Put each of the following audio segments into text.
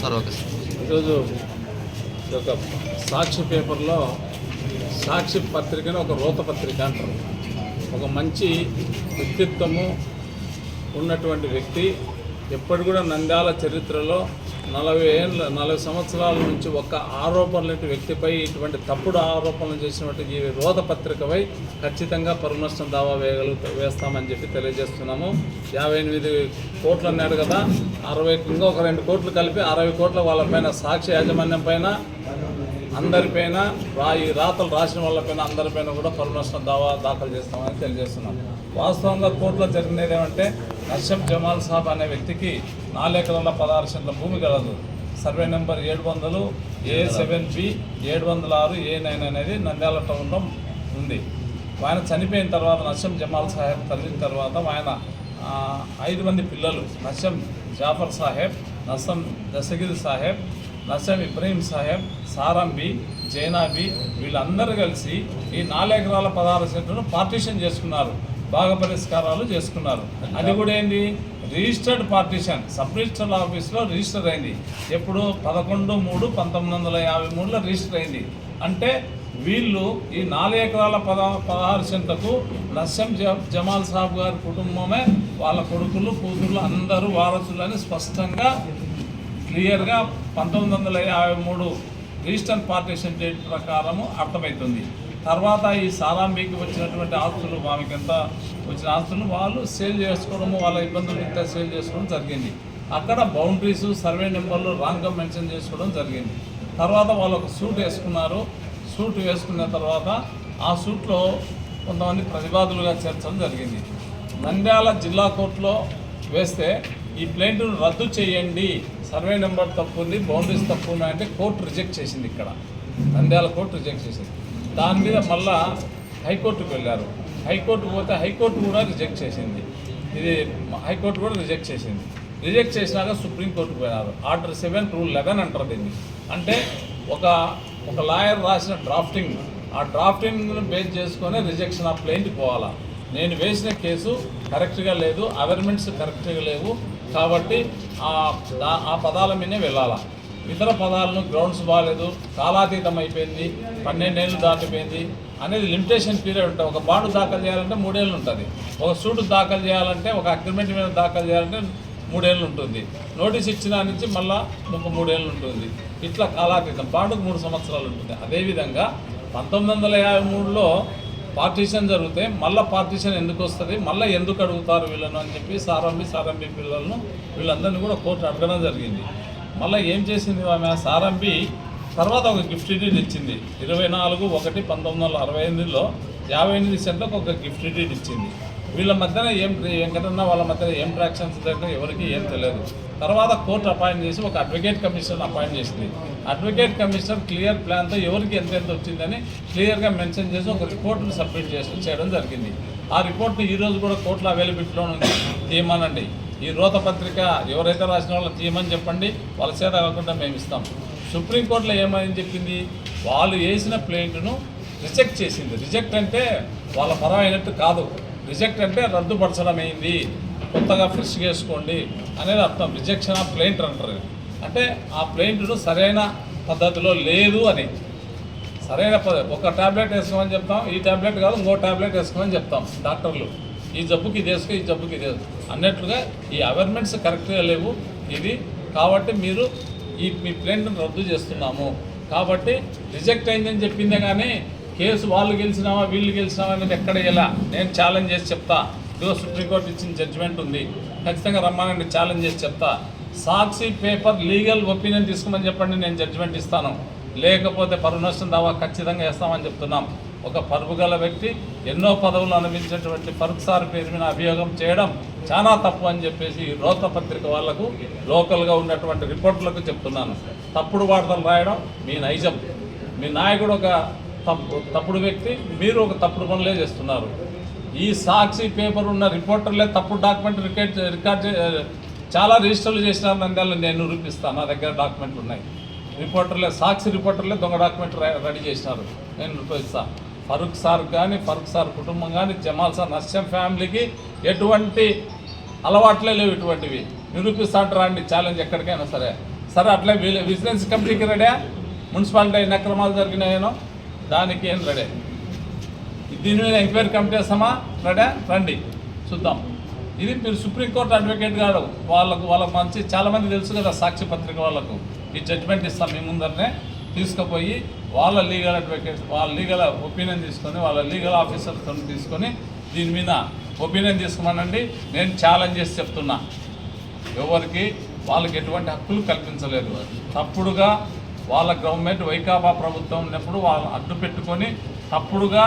Sir okay sir. ఈరోజు ఒక సాక్షి పేపర్లో సాక్షి పత్రికను ఒక రోత పత్రిక అంటారు. ఒక మంచి వ్యక్తిత్వము ఉన్నటువంటి వ్యక్తి ఎప్పటి కూడా నంద్యాల చరిత్రలో నలభై ఏళ్ళ నలభై సంవత్సరాల నుంచి ఒక ఆరోపణ లేని వ్యక్తిపై ఇటువంటి తప్పుడు ఆరోపణలు చేసినటువంటి ఈ రోధ పత్రికపై ఖచ్చితంగా పరునష్టం దావా వేయగలు వేస్తామని చెప్పి తెలియజేస్తున్నాము. యాభై ఎనిమిది కోట్లు అన్నాడు కదా అరవై ఇంకా ఒక రెండు కోట్లు కలిపి అరవై కోట్ల వాళ్ళపైన సాక్షి యాజమాన్యం పైన అందరిపైన రా ఈ రాతలు రాసిన వాళ్ళపైన అందరిపైన కూడా పరునష్టం దావా దాఖలు చేస్తామని తెలియజేస్తున్నాం. వాస్తవంగా కోర్టులో జరిగినది ఏమంటే నర్షం జమాల్ సాబ్ అనే వ్యక్తికి నాలుగు ఎకరాల పదహారు సెంట్ల భూమి కలదు. సర్వే నెంబర్ ఏడు వందలు ఏ సెవెన్ బి ఏడు వందల ఆరు ఏ నైన్ అనేది నంద్యాల టౌన్లో ఉంది. ఆయన చనిపోయిన తర్వాత నర్షం జమాల్ సాహెబ్ తల్లిన తర్వాత ఆయన ఐదు మంది పిల్లలు నర్షం జాఫర్ సాహెబ్ నర్సం దశగిరి సాహెబ్ నర్సం ఇబ్రహీం సాహెబ్ సారంబి జైనాబి వీళ్ళందరూ కలిసి ఈ నాలుగెకరాల పదహారు సెంట్లను పార్టీషన్ చేసుకున్నారు. భాగ పరిష్కారాలు చేసుకున్నారు. అది కూడా ఏంటి రిజిస్టర్డ్ పార్టీషన్. సబ్ రిజిస్టర్ ఆఫీస్లో రిజిస్టర్ అయింది. ఎప్పుడు? పదకొండు మూడు పంతొమ్మిది వందల యాభై మూడులో రిజిస్టర్ అయింది. అంటే వీళ్ళు ఈ నాలుగు ఎకరాల పద పదహారు సెంట్లకు నస్యం జమాల్ సాబ్ గారి కుటుంబమే వాళ్ళ కొడుకులు కూతుర్లు అందరూ వారసులని స్పష్టంగా క్లియర్గా పంతొమ్మిది వందల యాభై మూడు రిజిస్టర్ పార్టీషన్ డేట్ ప్రకారము అర్థమవుతుంది తర్వాత ఈ సారాంబికి వచ్చినటువంటి ఆస్తులు ఆమెకి ఎంత వచ్చిన ఆస్తులు వాళ్ళు సేల్ చేసుకోవడము వాళ్ళ ఇబ్బందులు ఇంత సేల్ చేసుకోవడం జరిగింది. అక్కడ బౌండరీస్ సర్వే నెంబర్లు రాంగ్గా మెన్షన్ చేసుకోవడం జరిగింది. తర్వాత వాళ్ళు ఒక సూట్ వేసుకున్నారు. సూట్ వేసుకున్న తర్వాత ఆ సూట్లో కొంతమంది ప్రతివాదులుగా చేర్చడం జరిగింది. నంద్యాల జిల్లా కోర్టులో వేస్తే ఈ ప్లేంట్ను రద్దు చేయండి సర్వే నెంబర్ తప్పు ఉంది బౌండరీస్ తప్పు ఉన్నాయంటే కోర్టు రిజెక్ట్ చేసింది ఇక్కడ. నంద్యాల కోర్టు రిజెక్ట్ చేసింది. దాని మీద మళ్ళా హైకోర్టుకు వెళ్ళారు. హైకోర్టు పోతే హైకోర్టు కూడా రిజెక్ట్ చేసింది. ఇది హైకోర్టు కూడా రిజెక్ట్ చేసింది. రిజెక్ట్ చేసినాక సుప్రీంకోర్టుకు పోయినారు. ఆర్డర్ సెవెన్ రూల్ లెవెన్ అంటారు దీన్ని. అంటే ఒక ఒక లాయర్ రాసిన డ్రాఫ్టింగ్ ఆ డ్రాఫ్టింగ్ను బేస్ చేసుకొని రిజెక్షన్ ఆఫ్ ప్లెయింట్ పోవాలా. నేను వేసిన కేసు కరెక్ట్గా లేదు అవర్మెంట్స్ కరెక్ట్గా లేవు కాబట్టి ఆ ఆ పదాల మీదనే వెళ్ళాలా? ఇతర పదాలను గ్రౌండ్స్ బాగాలేదు కాలాతీతం అయిపోయింది పన్నెండేళ్ళు దాటిపోయింది అనేది లిమిటేషన్ పీరియడ్ ఉంటుంది. ఒక బాండ్ దాఖలు చేయాలంటే మూడేళ్ళు ఉంటుంది. ఒక సూట్ దాఖలు చేయాలంటే ఒక అగ్రిమెంట్ మీద దాఖలు చేయాలంటే మూడేళ్ళు ఉంటుంది. నోటీస్ ఇచ్చిన నుంచి మళ్ళా ముప్పై మూడేళ్ళు ఉంటుంది. ఇట్లా కాలాతీతం. బాండుకు మూడు సంవత్సరాలు ఉంటుంది. అదేవిధంగా పంతొమ్మిది వందల యాభై మూడులో పార్టీషన్ జరిగితే మళ్ళీ పార్టీషన్ ఎందుకు వస్తుంది? మళ్ళీ ఎందుకు అడుగుతారు వీళ్ళను అని చెప్పి సారంబి సారంబి పిల్లలను వీళ్ళందరినీ కూడా కోర్టు అడగడం జరిగింది. మళ్ళీ ఏం చేసింది ఆమె? సారంబి తర్వాత ఒక గిఫ్ట్ డీడ్ ఇచ్చింది. ఇరవై నాలుగు ఒకటి పంతొమ్మిది వందల అరవై ఎనిమిదిలో యాభై ఎనిమిది సెంట్లకు ఒక గిఫ్ట్ డీడ్ ఇచ్చింది. వీళ్ళ మధ్యన ఏం వెంకటన్న వాళ్ళ మధ్యన ఏం ట్రాక్షన్స్ దగ్గర ఎవరికి ఏం తెలియదు. తర్వాత కోర్టు అపాయింట్ చేసి ఒక అడ్వకేట్ కమిషన్ అపాయింట్ చేసింది. అడ్వకేట్ కమిషనర్ క్లియర్ ప్లాన్తో ఎవరికి ఎంత ఎంత వచ్చిందని క్లియర్గా మెన్షన్ చేసి ఒక రిపోర్ట్ను సబ్మిట్ చేసి చేయడం జరిగింది. ఆ రిపోర్ట్ని ఈరోజు కూడా కోర్టులో అవైలబిలిటీలో ఉంది. తీయమనండి. ఈ రోత పత్రిక ఎవరైతే రాసిన వాళ్ళు తీయమని చెప్పండి. వాళ్ళ చేత కాకుండా మేము ఇస్తాం. సుప్రీంకోర్టులో ఏమని చెప్పింది? వాళ్ళు వేసిన ప్లేంట్ను రిజెక్ట్ చేసింది. రిజెక్ట్ అంటే వాళ్ళ పరమైనట్టు కాదు. రిజెక్ట్ అంటే రద్దుపరచడం అయింది కొత్తగా ఫ్రెష్ చేసుకోండి అనేది అర్థం. రిజెక్షన్ ఆఫ్ ప్లేంట్ అంటారు అంటే ఆ ప్లేంట్ను సరైన పద్ధతిలో లేదు అని. సరైన పద్ధతి ఒక టాబ్లెట్ వేసుకోమని చెప్తాం ఈ టాబ్లెట్ కాదు ఇంకో టాబ్లెట్ వేసుకోమని చెప్తాం డాక్టర్లు. ఈ జబ్బుకి ఇది వేసుకో ఈ జబ్బుకి ఇది అన్నట్లుగా ఈ అవేర్మెంట్స్ కరెక్ట్గా లేవు. ఇది కాబట్టి మీరు ఈ మీ ప్లేంట్ను రద్దు చేస్తున్నాము. కాబట్టి రిజెక్ట్ అయిందని చెప్పిందే కానీ కేసు వాళ్ళు గెలిచినావా వీళ్ళు గెలిచినావా అనేది ఎక్కడ ఇలా నేను ఛాలెంజ్ చేసి చెప్తా. ఇదిగో సుప్రీంకోర్టు ఇచ్చిన జడ్జిమెంట్ ఉంది. ఖచ్చితంగా రమ్మానండి ఛాలెంజ్ చేసి చెప్తా. సాక్షి పేపర్ లీగల్ ఒపీనియన్ తీసుకోమని చెప్పండి నేను జడ్జిమెంట్ ఇస్తాను. లేకపోతే పరువు నష్టం దావా ఖచ్చితంగా వేస్తామని చెప్తున్నాం. ఒక పరుపు గల వ్యక్తి ఎన్నో పదవులు అనుభవించినటువంటి ఫరూక్ సార్ పేరు మీద అభియోగం చేయడం చాలా తప్పు అని చెప్పేసి ఈ రోత పత్రిక వాళ్ళకు లోకల్గా ఉన్నటువంటి రిపోర్టులకు చెప్తున్నాను. తప్పుడు వార్తలు రాయడం మీ నైజం. మీ నాయకుడు ఒక తప్పు తప్పుడు వ్యక్తి మీరు ఒక తప్పుడు పనులే చేస్తున్నారు. ఈ సాక్షి పేపర్ ఉన్న రిపోర్టర్లే తప్పుడు డాక్యుమెంట్ రికార్డ్ రికార్డ్ చే- చాలా రిజిస్టర్లు చేసినారు నంద్యాల నేను నిరూపిస్తాను నా దగ్గర డాక్యుమెంట్లు ఉన్నాయి. రిపోర్టర్లే సాక్షి రిపోర్టర్లే దొంగ డాక్యుమెంట్ రెడీ చేసినారు. నేను నిరూపిస్తాను ఫరూక్ సార్ కానీ ఫరూక్ సార్ కుటుంబం కానీ జమాల్ సార్ నర్సం ఫ్యామిలీకి ఎటువంటి అలవాట్లే లేవు ఇటువంటివి. నిరూపిస్తా రాండి అండి ఛాలెంజ్ ఎక్కడికైనా సరే. సరే అట్లే విల- విజిలెన్స్ రెడీ మున్సిపాలిటీ ఎన్ని అక్రమాలు జరిగినాయేనో? దానికి ఏం రెడే? దీని మీద ఎంక్వైరీ కమిటీ వేస్తామా రెడే? రండి. చూద్దాం. ఇది మీరు సుప్రీంకోర్టు అడ్వకేట్ గారు. వాళ్ళకు వాళ్ళకు మంచి చాలామంది తెలుసు కదా సాక్షి పత్రిక వాళ్ళకు. ఈ జడ్జిమెంట్ ఇస్తాం మీ ముందరనే. తీసుకుపోయి వాళ్ళ లీగల్ అడ్వకేట్ వాళ్ళ లీగల్ ఒపీనియన్ తీసుకొని వాళ్ళ లీగల్ ఆఫీసర్తో తీసుకొని దీని మీద ఒపీనియన్ తీసుకోమనండి. నేను ఛాలెంజ్ చేసి చెప్తున్నా. ఎవరికి? వాళ్ళకి ఎటువంటి హక్కులు కల్పించలేదు. తప్పుడుగా వాళ్ళ గవర్నమెంట్ వైకాపా ప్రభుత్వం ఉన్నప్పుడు వాళ్ళు అడ్డు పెట్టుకొని తప్పుడుగా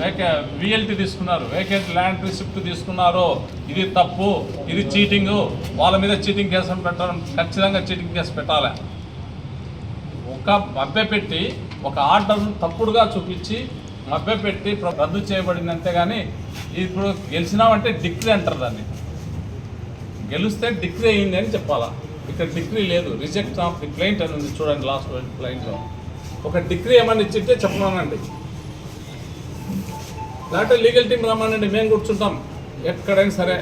వేకే విఎల్టీ తీసుకున్నారు వేకెంట్ ల్యాండ్ రిసిప్ట్ తీసుకున్నారు ఇది తప్పు ఇది చీటింగ్ వాళ్ళ మీద చీటింగ్ కేసు పెట్టడం ఖచ్చితంగా చీటింగ్ కేసు పెట్టాలి. ఒక మభ్యపెట్టి ఒక ఆర్డర్ను తప్పుడుగా చూపించి మభ్య పెట్టి రద్దు చేయబడింది అంతేగాని ఇప్పుడు గెలిచినామంటే డిగ్రీ అంటారు దాన్ని. గెలిస్తే డిగ్రీ అయింది అని చెప్పాలా? ఇక్కడ డిగ్రీ లేదు. రిజెక్ట్ ఆఫ్ ది క్లయింట్ అని ఉంది చూడండి లాస్ట్ క్లయింట్లో. ఒక డిగ్రీ ఏమన్నా ఇచ్చింటే చెప్పమనండి. లేకపోతే లీగల్ టీం రమ్మనండి మేము కూర్చుంటాం. ఎక్కడైనా సరే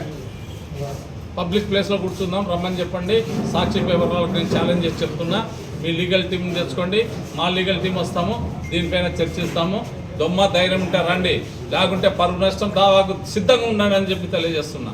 పబ్లిక్ ప్లేస్లో కూర్చుందాం రమ్మని చెప్పండి. సాక్షి పేపర్ నేను ఛాలెంజ్ చేసి చెప్తున్నా. మీ లీగల్ టీం తెచ్చుకోండి. మా లీగల్ టీం వస్తాము దీనిపైన చర్చిస్తాము. దొమ్మ ధైర్యం ఉంటే రండి. లేకుంటే పరువు నష్టం దావాకు సిద్ధంగా ఉండండి అని చెప్పి తెలియజేస్తున్నా.